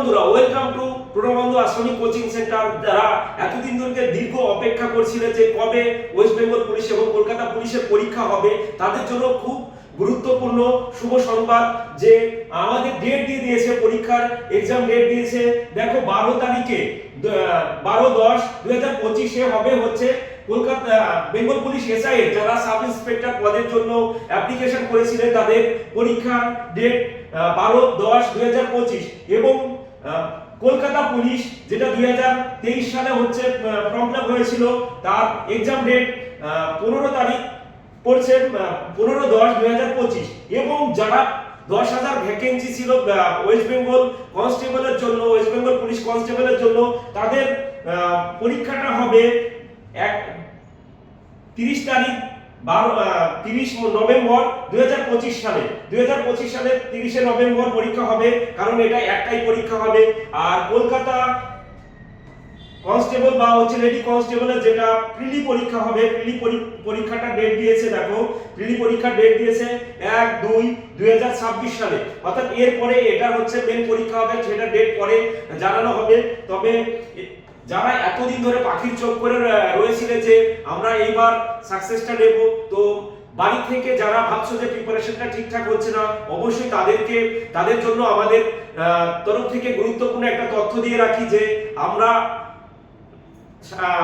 বন্ধুরা welcome to প্রণবন্ধু আসনি coaching centre যারা এতদিন ধরে দীর্ঘ অপেক্ষা করছিল যে কবে ওয়েস্ট বেঙ্গল পুলিশ এবং কলকাতা পুলিশের পরীক্ষা হবে। তাদের জন্য খুব গুরুত্বপূর্ণ শুভ সংবাদ যে আমাদের ডেট দিয়ে দিয়েছে পরীক্ষার এক্সাম ডেট দিয়েছে। দেখো বারো তারিখে বারো দশ দুই হাজার পঁচিশে হবে হচ্ছে কলকাতা, বেঙ্গল পুলিশ এসআই যারা সাব ইন্সপেক্টর পদের জন্য অ্যাপ্লিকেশন করেছিলেন তাদের পরীক্ষার ডেট বারো দশ দুই হাজার পঁচিশ এবং কলকাতা পুলিশ যেটা দুই হাজার তেইশ সালে হচ্ছে ফর্ম হয়েছিল, তার এক্সাম ডেট পনেরো তারিখ পড়ছে পনেরো দশ দুই হাজার পঁচিশ। এবং যারা দশ হাজার ভ্যাকেন্সি ছিল ওয়েস্ট বেঙ্গল কনস্টেবলের জন্য ওয়েস্ট বেঙ্গল পুলিশ কনস্টেবলের জন্য, তাদের পরীক্ষাটা হবে এক তিরিশ তারিখ, বারো তিরিশ নভেম্বর দুই হাজার পঁচিশ সালে। দুই হাজার পঁচিশ সালে তিরিশে নভেম্বর পরীক্ষা হবে, কারণ এটা একটাই পরীক্ষা হবে। আর কলকাতা কনস্টেবল বা হচ্ছে লেডি কনস্টেবলের যেটা প্রিলি পরীক্ষা হবে প্রিলি পরীক্ষাটা ডেট দিয়েছে দেখো। প্রিলি পরীক্ষার ডেট দিয়েছে এক দুই দুই সালে। অর্থাৎ এরপরে এটা হচ্ছে মেন পরীক্ষা হবে সেটা ডেট পরে জানানো হবে। তবে যারা এতদিন ধরে পাখির চোখ করে আহ, রয়েছিলেন যে আমরা এইবার সাকসেসটা নেব তো বাড়ি থেকে যারা ভাবছ যে প্রিপারেশনটা ঠিকঠাক হচ্ছে না অবশ্যই তাদেরকে তাদের জন্য আমাদের তরফ থেকে গুরুত্বপূর্ণ একটা তথ্য দিয়ে রাখি যে আমরা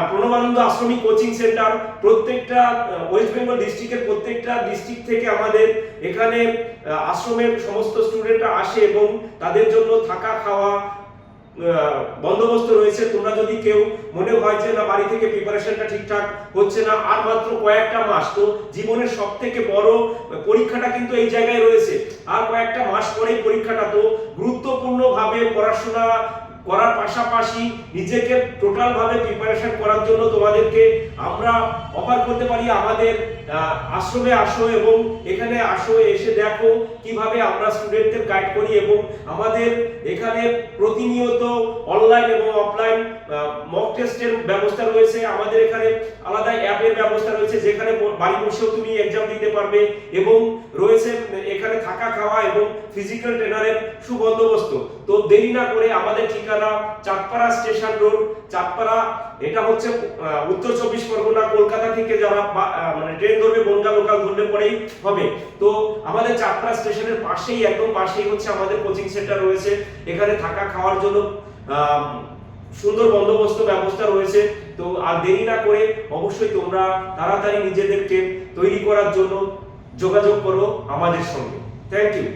প্রণবানন্দ আশ্রমিক কোচিং সেন্টার প্রত্যেকটা ওয়েস্ট বেঙ্গল ডিস্ট্রিক্টের প্রত্যেকটা ডিস্ট্রিক্ট থেকে আমাদের এখানে আশ্রমের সমস্ত স্টুডেন্টরা আসে এবং তাদের জন্য থাকা, খাওয়া বন্দোবস্ত রয়েছে। তোমরা যদি কেউ মনে হয় যে না, বাড়ি থেকে প্রিপারেশনটা ঠিকঠাক হচ্ছে না, আর মাত্র কয়েকটা মাস, তো জীবনের সব থেকে বড় পরীক্ষাটা কিন্তু এই জায়গায় রয়েছে। আর কয়েকটা মাস পরেই পরীক্ষাটা, তো গুরুত্বপূর্ণভাবে পড়াশোনা করার পাশাপাশি নিজেকে টোটাল ভাবে প্রিপারেশন করার জন্য তোমাদেরকে আমরা অফার করতে পারি আমাদের আশ্রমে আসো এবং এখানে আসো, এসে দেখো কীভাবে আমরা স্টুডেন্টদের গাইড করি এবং আমাদের এখানে প্রতিনিয়ত অনলাইন এবং অফলাইন মক টেস্টের ব্যবস্থা রয়েছে। আমাদের এখানে আলাদা যেখানে বাড়ি বসেও তুমি এক্সাম দিতে পারবে এবং রয়েছে এখানে থাকা খাওয়া এবং ফিজিক্যাল ট্রেনারের সুবন্দোবস্ত। তো দেরি না করে আমাদের ঠিকানা চাঁদপাড়া স্টেশন রোড, চাঁদপাড়া, এটা হচ্ছে উত্তর চব্বিশ পরগনা, কলকাতা থেকে যারা মানে ট্রেন ধরবে, বনগা লোকাল ধরলে পরেই হবে। তো আমাদের চাঁদপাড়া স্টেশনের পাশেই, একদম পাশেই হচ্ছে আমাদের কোচিং সেন্টার রয়েছে। এখানে থাকা খাওয়ার জন্য সুন্দর বন্দোবস্ত ব্যবস্থা রয়েছে। তো আর দেরি না করে অবশ্যই তোমরা তাড়াতাড়ি নিজেদেরকে তৈরি করার জন্য যোগাযোগ করো আমাদের সঙ্গে। Thank you